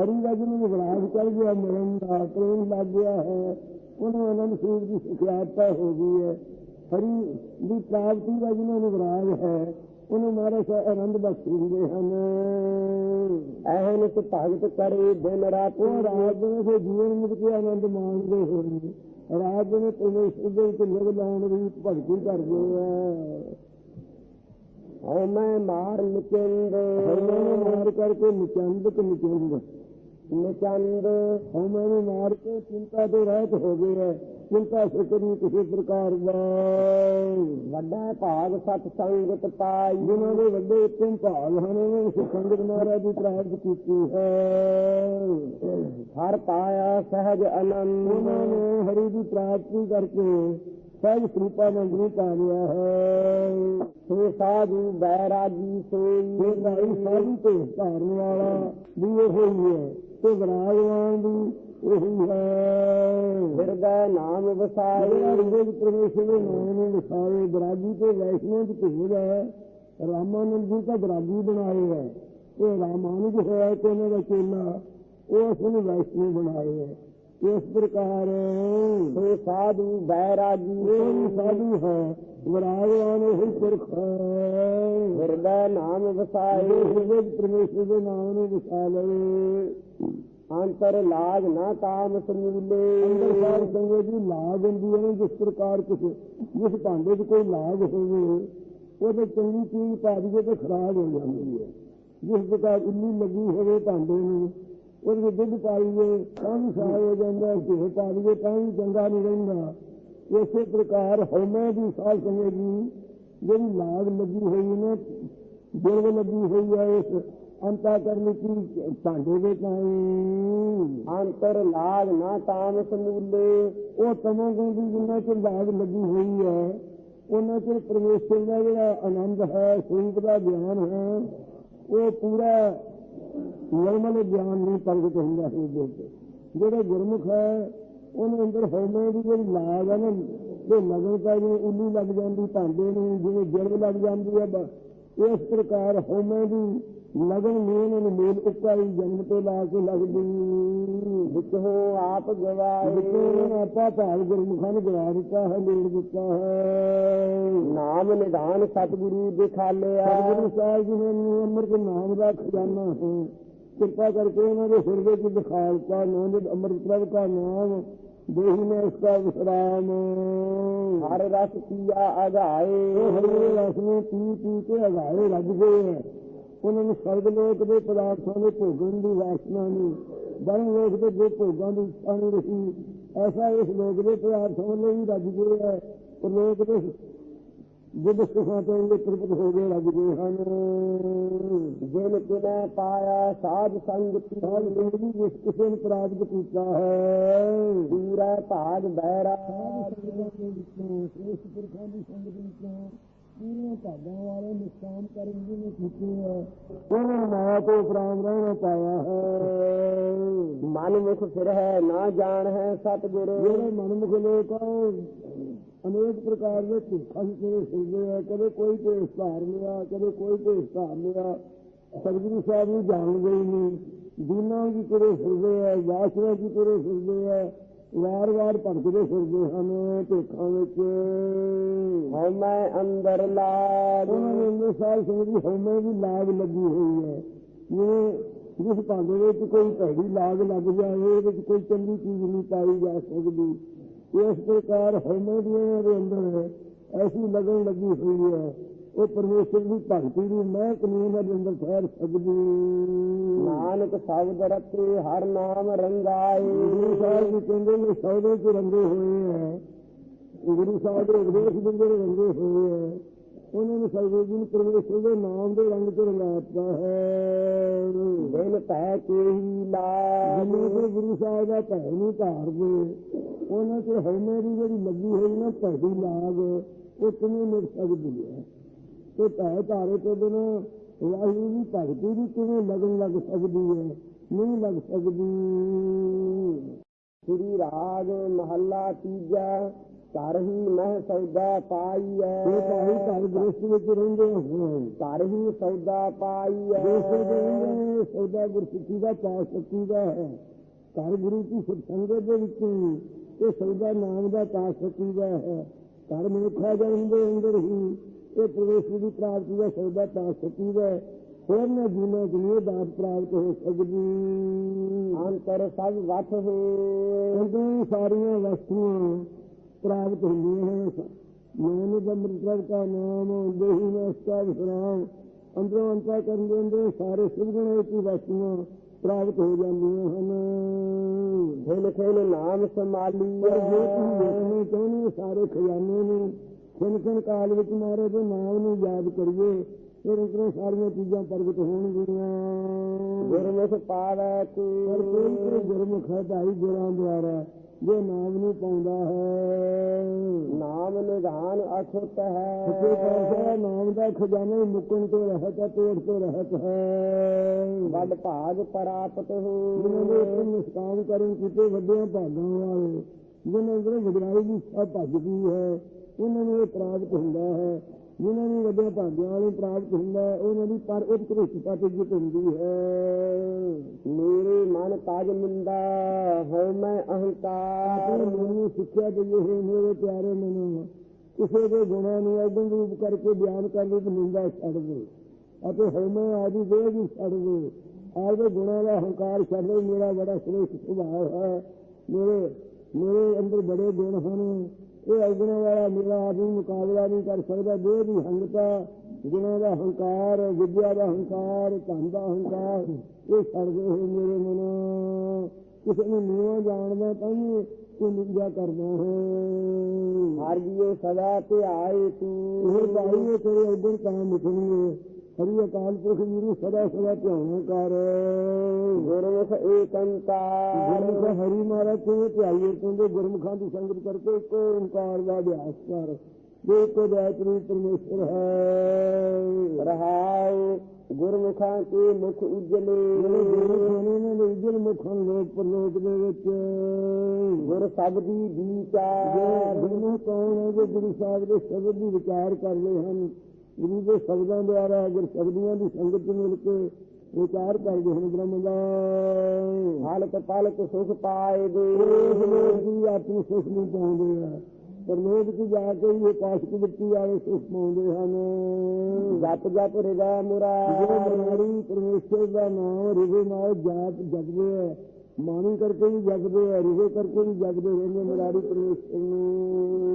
ਹਰੀ ਦਾ ਜਿਹਨੂੰ ਵਿਰਾਗ ਚੜ ਗਿਆ, ਮਿਲਣ ਦਾ ਪ੍ਰੇਮ ਲੱਗ ਗਿਆ ਹੈ, ਉਹਨੂੰ ਆਨੰਦ ਸਰੂਪ ਦੀ ਸਿਖਿਆਤਾ ਹੋ ਗਈ ਹੈ। ਹਰੀ ਦੀ ਪ੍ਰਾਪਤੀ ਦਾ ਜਿਹਨਾਂ ਨੂੰ ਵਿਰਾਗ ਹੈ ਉਹਨੂੰ ਮਹਾਰਾਜ ਸਾਹਿਬ ਆਨੰਦ ਬਖਸ਼ ਦਿੰਦੇ ਹਨ। ਐਹਨਿਸ ਭਗਤ ਕਰੇ ਦਿਨ ਰਾਤ ਉਹ ਰਾਤ ਦੇ ਫਿਰ ਜੀਵਨ ਮੁਕਤ ਦੇ ਆਨੰਦ ਮਾਣਦੇ ਹੋਣ। ਰਾਤ ਦੇ ਪਰਮੇਸ਼ਰ ਦੇ ਵਿੱਚ ਲਿਵ ਲਾਉਣ ਦੀ ਭਗਤੀ ਕਰਦੇ ਆ। ਹਉ ਮੈਂ ਮਾਰ ਨਿਚੰਦ ਹਉਮੈ ਨੂੰ ਮਾਰ ਕਰਕੇ ਨਿਚੰਦ ਤੇ ਨਿਚੰਦ ਨਿਚੰਦ ਹਉਮੈ ਨੂੰ ਮਾਰ ਕੇ ਚਿੰਤਾ ਤੋਂ ਰਹਿਤ ਹੋ ਗਏ ਹੈ। ਚਿੰਤਾ ਫਿਕਰ ਨਹੀਂ ਕਿਸੇ ਪ੍ਰਕਾਰ ਦਾ। ਵੱਡਾ ਭਾਗ ਸਤ ਸੰਗਤ ਪਾਈ। ਜਿਨ੍ਹਾਂ ਦੇ ਵੱਡੇ ਉੱਤਮ ਭਾਗ ਹਨ ਉਹਨਾਂ ਨੇ ਸੰਗਤ ਮਹਾਰਾਜ ਦੀ ਪ੍ਰਾਪਤ ਕੀਤੀ ਹੈ। ਹਰ ਪਾਇਆ ਸਹਿਜ ਆਨੰਦ ਉਹਨਾਂ ਨੇ ਹਰੀ ਦੀ ਪ੍ਰਾਪਤੀ ਕਰਕੇ ਸਹਿਜ ਸਰੂਪਾਨੰਦ ਨੂੰ ਪਾ ਲਿਆ ਹੈ। ਸੇ ਸਾਧੂ ਬੈਰਾਗੀ ਸੋਈ। ਇਹ ਸਾਧੂ ਤੇ ਧਾਰਨ ਵਾਲਾ ਵੀ ਉਹ ਹੀ ਹੈ। ਤੇ ਵਿਰਾਜਮਾਨ ਵੀ ਉਹੀ ਹੈ। ਹਿਰਦੈ ਨਾਮ ਵਸਾਏ। ਵਿੱਚ ਪਰਮੇਸ਼ਰ ਦੇ ਨਾਮ ਨੂੰ ਵਿਸਾਰੇ ਬਰਾਗੀ ਤੇ ਵੈਸ਼ਨੋ ਦੀ ਭੇਜ ਹੈ। ਰਾਮਾਨੰਦ ਜੀ ਤਾਂ ਬਰਾਗੀ ਬਣਾਏ ਹੈ। ਇਹ ਰਾਮਾਨੁਜ ਹੋਇਆ ਕਿ ਉਹਨਾਂ ਦਾ ਚੇਲਾ ਉਹ ਉਸ ਨੂੰ ਵੈਸ਼ਨੋ ਬਣਾਏ ਹੈ। ਇਸ ਪ੍ਰਕਾਰ ਸੇ ਸਾਧੂ ਬੈਰਾਗੀ ਇਹ ਸਾਧੂ ਹੈ। ਉਹੀ ਪੁਰਖ ਹੈ। ਹਿਰਦੈ ਨਾਮ ਵਸਾਏ। ਹਿਰਦੇ ਪਰਮੇਸ਼ਰ ਦੇ ਨਾਮ ਨੂੰ ਵਿਸਾ ਲਵੇ। ਅੰਤਰ ਲਾਗ ਨਾ ਤਾਮ ਸਮੂਲੇ ਅੰਦਰ ਸਾਰ ਸੰਗਤ ਦੀ ਲਾਗ ਹੁੰਦੀ ਹੈ ਨਾ ਜਿਸ ਪ੍ਰਕਾਰ ਕਿਸੇ ਜਿਸ ਭਾਂਡੇ 'ਚ ਕੋਈ ਲਾਗ ਹੋਵੇ ਉਹਦੇ ਚੰਗੀ ਚੀਜ਼ ਪਾ ਦਈਏ ਤੇ ਖਰਾਬ ਹੋ ਜਾਂਦੀ ਹੈ। ਜਿਸ ਪ੍ਰਕਾਰ ਇੱਲੀ ਲੱਗੀ ਹੋਵੇ ਭਾਂਡੇ ਨੂੰ ਉਹਦੇ ਵਿੱਚ ਦੁੱਧ ਪਾਈਏ ਤਾਂ ਵੀ ਖਰਾਬ ਹੋ ਜਾਂਦਾ ਘਿਓ ਪਾ ਦਈਏ ਤਾਂ ਵੀ ਚੰਗਾ ਨਹੀਂ ਰਹਿੰਦਾ। ਇਸੇ ਪ੍ਰਕਾਰ ਹਉਮੈ ਦੀ ਸੰਗਤ ਜੀ ਜਿਹੜੀ ਲਾਗ ਲੱਗੀ ਹੋਈ ਨੇ ਜਿਲਵ ਲੱਗੀ ਹੋਈ ਹੈ ਇਸ ਅੰਤਾ ਕਰਨ ਕੀ ਭਾਂਡੇ ਦੇ ਕਾਈ ਅੰਤਰ ਲਾਗ ਨਾ ਤਾਮ ਸਮੂਲੇ। ਉਹ ਤਮੋ ਗੁਣ ਦੀ ਜਿੰਨਾ ਚਿਰ ਲਾਗ ਲੱਗੀ ਹੋਈ ਹੈ ਉਹਨਾਂ ਚਿਰ ਪਰਮੇਸ਼ਰ ਦਾ ਜਿਹੜਾ ਆਨੰਦ ਹੈ ਸਰੂਪ ਦਾ ਗਿਆਨ ਹੈ ਉਹ ਪੂਰਾ ਨਿਰਮਲ ਗਿਆਨ ਨਹੀਂ ਪ੍ਰਗਟ ਹੁੰਦਾ ਹੈ ਜਿਹੜਾ ਗੁਰਮੁਖ ਹੈ ਉਹਨੂੰ ਅੰਦਰ ਹਉਮੈ ਦੀ ਜਿਹੜੀ ਲਾਗ ਹੈ ਨਾ ਉਹ ਲਗਨ ਪੈ ਜਿਵੇਂ ਉੱਲੀ ਲੱਗ ਜਾਂਦੀ ਭਾਂਡੇ ਨੂੰ ਜਿਵੇਂ ਜੜ ਲੱਗ ਜਾਂਦੀ ਹੈ ਇਸ ਪ੍ਰਕਾਰ ਹਉਮੈ ਦੀ ਲਗਨ ਮੇਨ ਨੂੰ ਮੇਲ ਉਕਾਈ ਜਨਮ ਤੋਂ ਲਾ ਕੇ ਲੱਗਦੀ। ਵਿਚੋ ਆਪ ਗਵਾਏ। ਵਿਚੋਂ ਆਪਾ ਭਾਵ ਗੁਰਮੁਖਾਂ ਨੇ ਗਵਾ ਦਿੱਤਾ ਹੈ ਲੇੜ ਦਿੱਤਾ ਹੈ। ਨਾਮ ਨਿਧਾਨ ਸਤਿਗੁਰੂ ਦਿਖਾਲਿਆ ਸਤਿਗੁਰੂ ਸਾਹਿਬ ਜੀ ਨੇ ਨੀ ਅੰਮ੍ਰਿਤ ਨਾਮ ਦਾ ਖਜ਼ਾਨਾ ਹੈ। ਕਿਰਪਾ ਕਰਕੇ ਉਹਨਾਂ ਦੇ ਹਿਰਦੇ ਚ ਦਿਖਾਲਤਾ ਨੋਂਦ ਅੰਮ੍ਰਿਤ ਪ੍ਰਭ ਦਾ ਨਾਮ ਦੇਹੀ ਨੇ ਉਸਕਾ ਵਿਸਰਾਮ। ਹਰ ਰਸ ਕੀਆ ਅਗਾਏ। ਹਰੇ ਰਸ ਨੂੰ ਪੀ ਪੀ ਕੇ ਹਜ਼ਾਰੇ ਰੱਜ ਗਏ। ਹੈ ਉਹਨਾਂ ਨੂੰ ਸਰਗ ਲੋਕ ਦੇ ਪਦਾਰਥਾਂ ਦੇ ਭੋਗਣ ਦੀ ਵਾਸਨਾ ਨਹੀਂ ਬਰਨ ਲੋਕ ਦੇ ਜੋ ਭੋਗਾਂ ਦੀ ਇੱਛਾ ਨਹੀਂ ਰਹੀ ਐਸਾ ਇਸ ਲੋਕ ਦੇ ਪਦਾਰਥਾਂ ਵੱਲੋਂ ਵੀ ਰੱਜ ਗਏ ਹੈ। ਉਹ ਲੋਕ ਦੇ ਜਿੱਦ ਸੁਖਾਂ ਤੋਂ ਇਹ ਤ੍ਰਿਪਤ ਹੋ ਗਏ ਗਏ ਹਨ। ਜਿਨ ਕਿਨੈ ਪਾਇਆ ਸਾਧ ਸੰਗ ਲੋਕ ਵੀ ਜਿਸ ਕਿਸੇ ਨੂੰ ਪ੍ਰਾਪਤ ਕੀਤਾ ਹੈ। ਦੂਰੈ ਭਾਗ ਬੈਰਾ ਇਸ ਪੁਰਖਾਂ ਦੀ ਸੰਗਤ ਵਿੱਚੋਂ ਪੂਰੀਆਂ ਭਾਗਾਂ ਵਾਲੇ ਨਿਸ਼ਾਨ ਕਰਨ ਦੀ ਨੇ ਕੀਤੇ ਹੈ ਉਹਨਾਂ ਨੂੰ ਮਾਇਆ ਤੋਂ ਉਪਰਾਮ ਰਹਿਣਾ ਪਾਇਆ ਹੈ। ਮਨ ਮੁਖ ਫਿਰ ਹੈ ਨਾ ਜਾਣ ਹੈ ਸਤਿਗੁਰ। ਜਿਹੜੇ ਮਨਮੁਖ ਲੋਕ ਆ ਉਹ ਅਨੇਕ ਪ੍ਰਕਾਰ ਦੇ ਭੁੱਖਾਂ ਦੇ ਤੇਰੇ ਫਿਰਦੇ ਆ ਕਦੇ ਕੋਈ ਭੇਸ ਧਾਰ ਲਿਆ ਕਦੇ ਕੋਈ ਭੇਸ ਧਾਰ ਲਿਆ ਸਤਿਗੁਰੂ ਸਾਹਿਬ ਨੂੰ ਜਾਣਦੇ ਹੀ ਨਹੀਂ। ਦੀਨਾਂ ਦੀ ਤੁਰੇ ਫਿਰਦੇ ਆ ਵਾਸਨਾ ਦੀ ਤੁਰੇ ਫਿਰਦੇ ਆ ਵਾਰ-ਵਾਰ ਭਟਕਦੇ ਫਿਰਦੇ ਹਨ ਭੇਖਾਂ ਵਿੱਚ। ਹਉਮੈ ਅੰਦਰ ਲਾਗ। ਉਹਨਾਂ ਨੂੰ ਇੰਨੇ ਸਾਲ ਸਮਝੀ ਹਉਮੈ ਦੀ ਲਾਗ ਲੱਗੀ ਹੋਈ ਹੈ। ਜਿਵੇਂ ਜਿਸ ਭਾਂਡੇ ਵਿੱਚ ਕੋਈ ਭੈੜੀ ਲਾਗ ਲੱਗ ਜਾਵੇ ਉਹਦੇ ਵਿੱਚ ਕੋਈ ਚੰਗੀ ਚੀਜ਼ ਨਹੀਂ ਪਾਈ ਜਾ ਸਕਦੀ। ਇਸ ਪ੍ਰਕਾਰ ਹਉਮੈ ਦੀ ਅੰਦਰ ਐਸੀ ਲਗਨ ਲੱਗੀ ਹੋਈ ਹੈ। ਉਹ ਪਰਮੇਸ਼ਰ ਦੀ ਭਗਤੀ ਦੀ ਮਹਿਕ ਨਹੀਂ ਉਹਨਾਂ ਦੇ ਅੰਦਰ ਠਹਿਰ ਸਕਦੀ ਨਾਨਕ ਸ਼ਬਦ ਰਤੇ ਹਰ ਨਾਮ ਰੰਗਾਏ। ਗੁਰੂ ਸਾਹਿਬ ਜੀ ਕਹਿੰਦੇ ਨੇ ਸੌਦੇ ਚ ਰੰਗੇ ਹੋਏ ਹੈ। ਗੁਰੂ ਸਾਹਿਬ ਦੇ ਉਪਦੇਸ਼ ਦੇ ਰੰਗੇ ਹੋਏ ਹੈ। ਉਹਨਾਂ ਨੂੰ ਸਰਵੇ ਜੀ ਨੂੰ ਪਰਮੇਸ਼ਰ ਦੇ ਨਾਮ ਦੇ ਰੰਗ ਚ ਰੰਗਾਤਾ ਹੈ। ਦਿਨ ਪੈ ਕੇ ਹੀ ਲਾਗ ਜਿਵੇਂ ਗੁਰੂ ਸਾਹਿਬ ਦਾ ਭੈ ਨਹੀਂ ਧਾਰਦੇ ਉਹਨਾਂ ਤੇ ਹਉਮੈ ਦੀ ਜਿਹੜੀ ਲੱਗੀ ਹੋਈ ਨਾ ਭੈੜੀ ਲਾਗ ਉਹ ਕਿਵੇਂ ਮਿਟ ਸਕਦੀ ਹੈ? ਤੇ ਭੈ ਧਾਰੇ ਤੋਂ ਬਿਨਾਂ ਵਾਹਿਗੁਰੂ ਦੀ ਭਗਤੀ ਦੀ ਕਿਵੇਂ ਲਗਨ ਲੱਗ ਸਕਦੀ ਹੈ? ਨਹੀਂ ਲੱਗ ਸਕਦੀ। ਸ੍ਰੀ ਰਾਗ ਮਹੱਲਾ ਤੀਜਾ ਘਰ ਹੀ ਮਹਿ ਸੌਦਾ ਪਾਈਐ। ਇਹ ਭਾਈ ਘਰ ਗ੍ਰਸਥ ਵਿੱਚ ਰਹਿੰਦੇ ਹੋਏ ਘਰ ਹੀ ਸੌਦਾ ਪਾਈਐ। ਦੇਸ਼ ਦੇ ਰਹਿੰਦੇ ਸੌਦਾ ਗੁਰਸਿੱਖੀ ਦਾ ਪਾ ਸਕੀ ਦਾ ਹੈ। ਘਰ ਗੁਰੂ ਕੀ ਸੰਗਤ ਦੇ ਵਿੱਚ ਹੀ ਇਹ ਸੌਦਾ ਨਾਮ ਦਾ ਪਾ ਸਕੀ ਦਾ ਹੈ। ਘਰ ਮਨੁੱਖਾ ਜਨਮ ਦੇ ਅੰਦਰ ਹੀ ਇਹ ਪ੍ਰਵੇਸ਼ ਦੀ ਪ੍ਰਾਪਤੀ ਦਾ ਸੌਦਾ ਪਾ ਸਕੀ ਦਾ ਹੈ। ਹੋਰ ਨਾ ਜੀਣਾ ਜਿਵੇਂ ਦਾਤ ਪ੍ਰਾਪਤ ਹੋ ਸਕਦੀ। ਅੰਤਰ ਸਭ ਹੋਏ ਅੰਦਰ ਸਾਰੀਆਂ ਵਸਤੂਆਂ ਪ੍ਰਾਪਤ ਹੁੰਦੀਆਂ ਹਨ। ਯਾਨੀ ਦਾ ਮਤਲਬ ਦਾ ਨਾਮ ਦੇਹੀ ਨਸਤਾ ਵਿਸਰਾਮ ਅੰਦਰੋਂ ਅੰਤਰ ਕਰਨ ਦੇ ਅੰਦਰ ਸਾਰੇ ਸੁਭਗੁਣਾਂ ਦੀ ਵਾਸੀਆਂ ਪ੍ਰਾਪਤ ਹੋ ਜਾਂਦੀਆਂ ਹਨ। ਧਨ ਖੇਲ ਨਾਮ ਸੰਭਾਲੀ ਪਰ ਜੇ ਤੂੰ ਦੇਖਣੇ ਚਾਹੁੰਦੀ ਸਾਰੇ ਖਜ਼ਾਨੇ ਨੂੰ ਖਿੰਨ ਖਿੰਨ ਕਾਲ ਵਿੱਚ ਮਾਰੇ ਦੇ ਨਾਮ ਨੂੰ ਯਾਦ ਕਰੀਏ ਫਿਰ ਉਤਰੇ ਸਾਰੀਆਂ ਚੀਜ਼ਾਂ ਪ੍ਰਗਟ ਹੋਣਗੀਆਂ। ਗੁਰਮੁਖ ਪਾਵੈ ਤੂੰ ਗੁਰਮੁਖ ਹੈ ਭਾਈ ਗੁਰਾਂ ਦੁਆਰਾ। ਜੋ ਨਾਮ ਨੂੰ ਪਾਉਂਦਾ ਹੈ। ਨਾਮ ਨਿਧਾਨ ਸੱਚੇ ਹੈ। ਪਾਤਸ਼ਾਹ ਨਾਮ ਦਾ ਖਜ਼ਾਨਾ ਹੀ ਮੁੱਕਣ ਤੋਂ ਰਹਿਤ ਹੈ ਤੋੜ ਤੋਂ ਰਹਿਤ ਹੈ। ਵੱਡ ਭਾਗ ਪ੍ਰਾਪਤ ਜਿਨ੍ਹਾਂ ਦੇ ਉੱਤੇ ਹੋ ਨਿਸ਼ਕਾਮ ਕਰਨ ਕੀਤੇ ਵੱਡਿਆਂ ਭਾਗਾਂ ਵਾਲੇ ਜਿਨ੍ਹਾਂ ਅੰਦਰ ਵਡਿਆਈ ਦੀ ਸਭ ਭੱਜਦੀ ਹੈ ਉਹਨਾਂ ਨੂੰ ਇਹ ਪ੍ਰਾਪਤ ਹੁੰਦਾ ਹੈ। ਜਿਨ੍ਹਾਂ ਨੂੰ ਵੱਡਿਆਂ ਭਾਗਾਂ ਵਾਲੇ ਪ੍ਰਾਪਤ ਹੁੰਦਾ ਹੈ ਉਹਨਾਂ ਦੀ ਪਰ ਉਤਕ੍ਰਿਸ਼ਟ ਸਤਿਜਿਤ ਹੁੰਦੀ ਹੈ। ਮੇਰੇ ਮਨ ਤਜ ਮਿੰਦਾ ਹੋ ਮੈਂ ਅਹੰਕਾਰ। ਮਨ ਨੂੰ ਸਿੱਖਿਆ ਦਈਏ ਹੋਏ ਮੇਰੇ ਪਿਆਰੇ ਮਨੋ ਕਿਸੇ ਦੇ ਗੁਣਾਂ ਨੂੰ ਅਗਨ ਰੂਪ ਕਰਕੇ ਬਿਆਨ ਕਰਨ ਦੀ ਨਿੰਦਾ ਛੱਡ ਦੇ। ਅਤੇ ਹਉਮੈ ਆਦਿ ਦੇ ਵੀ ਛੱਡ ਦੇ। ਆਪਦੇ ਗੁਣਾਂ ਦਾ ਹੰਕਾਰ ਛੱਡ ਦੇ ਮੇਰਾ ਬੜਾ ਸ੍ਰੇਸ਼ਟ ਸੁਭਾਅ ਹੈ। ਮੇਰੇ ਮੇਰੇ ਅੰਦਰ ਬੜੇ ਗੁਣ ਹਨ। ਇਹ ਅਗਨ ਵਾਲਾ ਮੇਰਾ ਆਦਮੀ ਮੁਕਾਬਲਾ ਨਹੀਂ ਕਰ ਸਕਦਾ ਦੇਹ ਦੀ ਹੰਗਤਾ ਗੁਣਾਂ ਦਾ ਹੰਕਾਰ ਵਿਦਿਆ ਦਾ ਹੰਕਾਰ ਧਨ ਦਾ ਹੰਕਾਰ ਇਹ ਛੱਡ ਦੇ ਹੋਏ ਮੇਰੇ ਮਨੋ। ਕਿਸੇ ਨੂੰ ਨੀਵਾਂ ਜਾਣਦਾ ਤਾਂ ਵੀ ਤੂੰ ਨਿੰਦਿਆ ਕਰਦਾ ਹੈ। ਹਰ ਜੀਏ ਸਦਾ ਧਿਆਏ ਇਹ ਤੂੰ ਇਹ ਤੇਰੇ ਉਧਰ ਤਾਂ ਮਿਟਣੀ ਹੈ। ਹਰੀ ਅਕਾਲ ਪੁਰਖ ਜੀ ਨੂੰ ਸਦਾ ਸਦਾ ਧਿਆਨ ਕਰ ਗੁਰਮੁਖ ਏਕੰਕਾਰ ਗੁਰਮੁਖ ਹਰੀ ਮਹਾਰਾਜ ਕਿਵੇਂ ਧਿਆਈਏ ਕਹਿੰਦੇ ਗੁਰਮੁਖਾਂ ਦੀ ਸੰਗਤ ਕਰਕੇ ਇੱਕ ਓੰਕਾਰ ਦਾ ਅਭਿਆਸ ਕਰ ਜੋ ਇੱਕ ਦਾਇਤਰੀ ਪਰਮੇਸ਼ਰ ਹੈ ਰਹਾਉ ਗੁਰਮੁਖਾਂ ਕੇ ਮੁਖ ਉਜਲੇ ਜਿਹੜੇ ਗੁਰਮੁਖਾਂ ਨੇ ਇਹਨਾਂ ਦੇ ਉਜਲ ਮੁਖਾਂ ਲੋਕ ਪਰਲੋਕ ਦੇ ਵਿੱਚ ਗੁਰ ਸਬਦੀ ਜੋ ਵਿਚਾਰ ਗੁਰਮੁਖ ਕੌਣ ਹੈ ਜੋ ਗੁਰੂ ਸਾਹਿਬ ਦੇ ਸ਼ਬਦ ਦੀ ਵਿਚਾਰ ਕਰਦੇ ਹਨ ਗੁਰੂ ਦੇ ਸ਼ਬਦਾਂ ਦੁਆਰਾ ਅਗਰ ਸ਼ਬਦੀਆਂ ਦੀ ਸੰਗਤ ਮਿਲ ਕੇ ਵਿਚਾਰ ਕਰਦੇ ਹਨ ਬ੍ਰਹਮ ਦਾ ਹਾਲਤ ਪਲਕ ਸੁਖ ਪਾਏ ਦੇ। ਦੀ ਆਪਣੀ ਸੁਖ ਨੂੰ ਪਾਉਂਦੇ ਆ। ਪਰਲੋਕ ਚ ਜਾ ਕੇ ਹੀ ਕਾਸ਼ਕ ਦਿੱਤੀ ਵਾਲੇ ਸੁਖ ਪਾਉਂਦੇ ਹਨ। ਜਪ ਜਪ ਹਿਰਦੈ ਜੋ ਮੁਰਾਰੀ। ਬਨਾਰੀ ਪਰਮੇਸ਼ਰ ਦਾ ਨਾਮ ਰਿਵੇ ਨਾਲ ਜਾਪ ਜਪਦੇ ਆ। ਮਾਣੀ ਕਰਕੇ ਵੀ ਜਪਦੇ ਆ ਰਿਵੇ ਕਰਕੇ ਵੀ ਜਪਦੇ ਰਹਿੰਦੇ ਮਰਾਰੀ ਪਰਮੇਸ਼ਰ ਨੂੰ।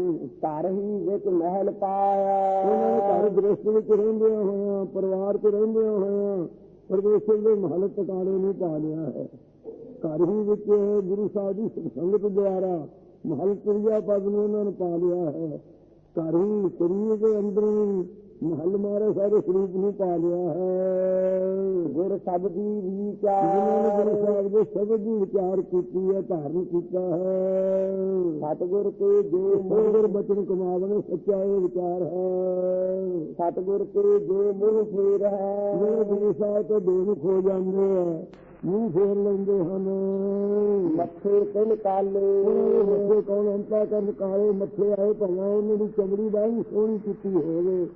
ਘਰ ਹੀ ਵਿੱਚ ਮਹਿਲ ਉਹਨਾਂ ਪਾਇਆ ਘਰ ਗ੍ਰਸਤ ਵਿੱਚ ਰਹਿੰਦੇ ਹੋਇਆ, ਪਰਿਵਾਰ ਚ ਰਹਿੰਦੇ ਹੋਇਆ ਪਰਮੇਸ਼ਰ ਦੇ ਮਹਲ ਟਿਕਾਣੇ ਨੂੰ ਪਾ ਲਿਆ ਹੈ। ਘਰ ਹੀ ਵਿੱਚ ਗੁਰੂ ਸਾਹਿਬ ਦੀ ਸੰਗਤ ਦੁਆਰਾ ਮਹਲ ਕਿਰਿਆ ਪਦ ਨੂੰ ਉਹਨਾਂ ਨੇ ਪਾ ਲਿਆ ਹੈ। ਘਰ ਹੀ ਸਰੀਰ ਦੇ ਅੰਦਰ ਹੀ ਮਹਲ ਮਾਰੇ ਸਾਰੇ ਸਰੂਪ ਨੂੰ ਪਾ ਲਿਆ ਹੈ। ਗੁਰ ਸਬਦੀ ਜਿਨ੍ਹਾਂ ਨੇ ਗੁਰੂ ਵਿਚਾਰ ਸਾਹਿਬ ਦੇ ਸ਼ਬਦ ਦੀ ਵਿਚਾਰ ਕੀਤੀ ਹੈ ਧਾਰਨ ਕੀਤਾ ਹੈ। ਸਤਿਗੁਰ ਕੇ ਜੋ ਮੋਹਰ ਬਚਨ ਕਮਾਵਣੇ ਸੱਚਾ ਇਹ ਵਿਚਾਰ ਹੈ। ਸਤਿਗੁਰ ਕੇ ਜੋ ਮੋਹ ਫੇਰ ਜਿਹੜੇ ਹੈ ਗੁਰੂ ਸਾਹਿਬ ਤੋਂ ਬੇਮੁਖ ਹੋ ਜਾਂਦੇ ਆ ਮੂੰਹ ਫੇਰ ਲੈਂਦੇ ਹਨ। ਮੱਥੇ ਦੇ ਕਾਲੇ ਮੱਥੇ ਕੌਣ ਅੰਤਾ ਕਰਨ ਕਾਲੇ ਮੱਥੇ ਆਏ ਭਗਵਾਨ ਉਹਨਾਂ ਦੀ ਚਮੜੀ ਬਾਹਲੀ ਸੋਹਣੀ ਕੀਤੀ ਹੋਵੇ।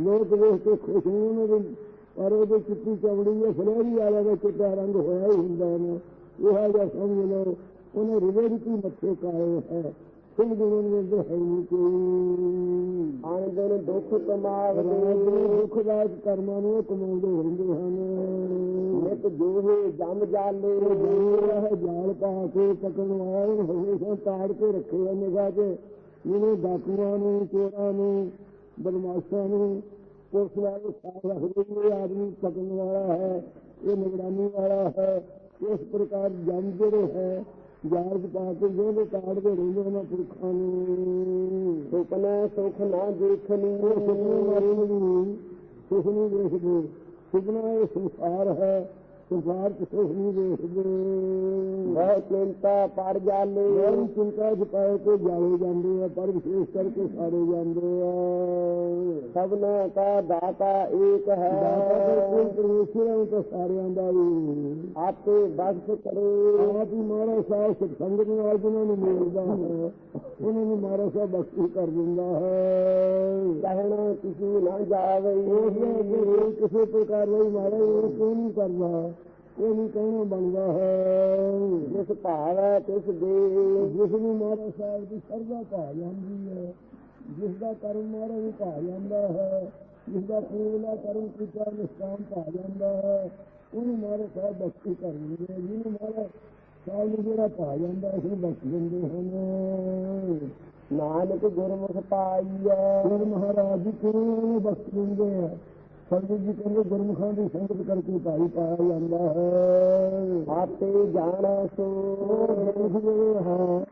ਲੋਕ ਵੇਖ ਕੇ ਖੁਸ਼ ਹੋਣ ਦੀ ਪਰ ਉਹਦੇ ਚਿੱਟੀ ਚਮੜੀ ਹੈ ਫਲੇਰੀ ਵਾਲਾ ਦਾ ਚਿੱਟਾ ਰੰਗ ਹੋਇਆ ਹੀ ਹੁੰਦਾ ਨੇ। ਇਹ ਜਿਹਾ ਸਮਝ ਲਓ ਉਹਨੇ ਰਿਵੇ ਦੀ ਮੱਥੇ ਕਾਲੇ ਹੈ? ਸਿੰਘ ਗੁਰੂ ਨੇ ਦੇ ਹੈ ਨਹੀਂ ਕੋਈ ਆਣ ਦਿਨ ਦੁੱਖ ਕਮਾਵਦੇ ਦੇ ਦੁਖਦਾਇਕ ਕਰਮਾਂ ਨੂੰ ਕਮਾਉਂਦੇ ਰਹਿੰਦੇ ਹਨ। ਨਿਤ ਜੋਹੇ ਜਮ ਜਾਲੇ। ਇਹ ਜਾਲ ਪਾ ਕੇ ਪਕੜਨ ਵਾਲੇ ਨੂੰ ਹਮੇਸ਼ਾ ਤਾੜ ਕੇ ਰੱਖੇ ਨਿਗਾਹ 'ਚ। ਜਿਹਨੇ ਡਾਕੂਆਂ ਨੂੰ ਚੋਰਾਂ ਨੂੰ ਬਦਮਾਸ਼ਾਂ ਨੂੰ ਪੁਲਿਸ ਵਾਲੇ ਸਾਥ ਰੱਖਦੇ ਨੇ ਆਦਮੀ ਪਕੜਨ ਵਾਲਾ ਹੈ ਇਹ ਨਿਗਰਾਨੀ ਵਾਲਾ ਹੈ ਇਸ ਪ੍ਰਕਾਰ ਜਮ ਜਿਹੜੇ ਹੈ 'ਚ ਪਾ ਕੇ ਜਿਹਦੇ ਤਾੜਦੇ ਰਹਿੰਦੇ ਉਹਨਾਂ ਪੁਰਖਾਂ ਨੂੰ। ਸੁਪਨਾ ਸੁਖ ਨਾ ਦੇਖਨੀ ਉਹ ਸੁਪਨੇ ਮਾਰੇ ਨਹੀਂ ਸੁਖ ਨਹੀਂ ਦੇਖਦੇ ਸੁਪਨਾ ਇਹ ਸੰਸਾਰ ਹੈ ਸੰਸਾਰ ਸੁਖ ਨਹੀਂ ਦੇਖਦੇ ਬਹੁਤ ਚਿੰਤਾ ਪਰ ਜਾਲੇ ਬਹੁਤ ਚਿੰਤਾ ਚ ਪਾਏ ਕੇ ਜਾਲੇ ਜਾਂਦੇ ਆ ਪਰ ਵਿਸ਼ੇਸ਼ ਕਰਕੇ ਸਾਰੇ ਜਾਂਦੇ ਆ। ਸਭਨਾ ਕਾ ਦਾਤਾ ਏਕ ਹੈ। ਦਾਤਾ ਕੋਈ ਪਰਮੇਸ਼ਰ ਤਾਂ ਸਾਰਿਆਂ ਦਾ ਵੀ ਆਪੇ ਬਖਸ਼ ਕਰੇ। ਆਪ ਹੀ ਮਹਾਰਾਜ ਸਾਹਿਬ ਸਿੱਖ ਸੰਗਤ ਨਾਲ ਜਿਹਨਾਂ ਨੂੰ ਮਿਲਦਾ ਹੈ। ਉਹਨਾਂ ਨੂੰ ਮਹਾਰਾਜ ਸਾਹਿਬ ਬਖਸ਼ੀ ਕਰ ਦਿੰਦਾ ਹੈ। ਕਹਿਣਾ ਕਿਸੇ ਨਾ ਜਾਵੇ। ਨੇ ਕੋਈ ਕਿਸੇ ਪ੍ਰਕਾਰ ਲਈ ਮਹਾਰਾਜ ਉਹ ਕਿਉਂ ਨਹੀਂ ਕਰਦਾ। ਇਹ ਨਹੀਂ ਕਹਿਣਾ ਬਣਦਾ ਹੈ? ਜਿਸ ਭਾਵ ਹੈ ਤਿਸ ਦੇ। ਜਿਸ ਨੂੰ ਮਹਾਰਾਜ ਸਾਹਿਬ ਦੀ ਸਰਦਾ ਪਾ ਜਾਂਦੀ ਹੈ ਜਿਸ ਦਾ ਕਰਮ ਮਹਾਰਾਜ ਨੂੰ ਪਾ ਜਾਂਦਾ ਹੈ ਜਿਸ ਦਾ ਪੂਰਾ ਕਰਮ ਕੀਤਾ ਨਿਸ਼ਕਾਮ ਪਾ ਜਾਂਦਾ ਹੈ ਉਹਨੂੰ ਮਹਾਰਾਜ ਸਾਹਿਬ ਬਖਸ਼ੀ ਕਰ ਦਿੰਦੇ ਆ। ਜਿਹਨੂੰ ਮਹਾਰਾਜ ਸਾਹਿਬ ਨੂੰ ਜਿਹੜਾ ਪਾ ਜਾਂਦਾ ਉਸ ਨੂੰ ਬਖਸ਼ ਦਿੰਦੇ ਹਨ ਨਾਨਕ ਗੁਰਮੁਖ ਪਾਈਐ ਫਿਰ ਮਹਾਰਾਜ ਜੀ ਬਖਸ਼ ਦਿੰਦੇ ਆ? ਸੰਗਤ ਜੀ ਕਹਿੰਦੇ ਗੁਰਮੁਖਾਂ ਦੀ ਸੰਗਤ ਕਰਕੇ ਭਾਈ ਪਾਇਆ ਜਾਂਦਾ ਹੈ। ਆਪੇ ਜਾਣੈ ਸੋ ਜਿਹੜੇ ਹੈ।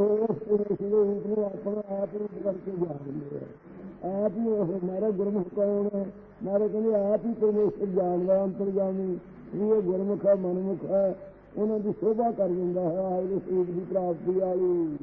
ਉਸ ਰੂਪ ਨੂੰ ਆਪਣਾ ਆਪ ਹੀ ਕਰਕੇ ਜਾਣਦੇ ਆ। ਆਪ ਹੀ ਉਹ ਮਾਰਾ ਗੁਰਮੁਖ ਕੌਣ ਹੈ? ਮਾਰੇ ਕਹਿੰਦੇ ਆਪ ਹੀ ਪਰਮੇਸ਼ਰ ਜਾਣਦਾ ਅੰਤਰਜਾਮੀ ਵੀ ਇਹ ਗੁਰਮੁਖ ਹੈ ਮਨਮੁਖ ਹੈ ਉਹਨਾਂ ਦੀ ਸ਼ੋਭਾ ਕਰ ਦਿੰਦਾ ਹੈ ਆਪ ਦੇ ਸਰੂਪ ਦੀ ਪ੍ਰਾਪਤੀ ਵਾਲੀ।